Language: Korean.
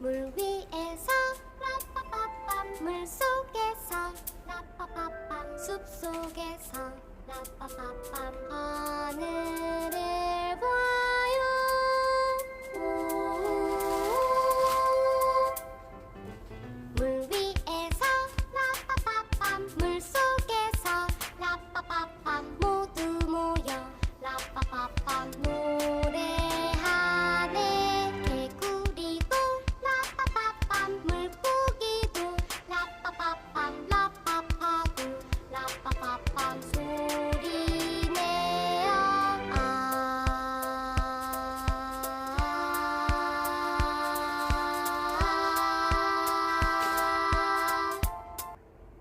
물 위에서 라빠빠빰 물 속에서 라빠빠빰 숲 속에서 라빠빠빰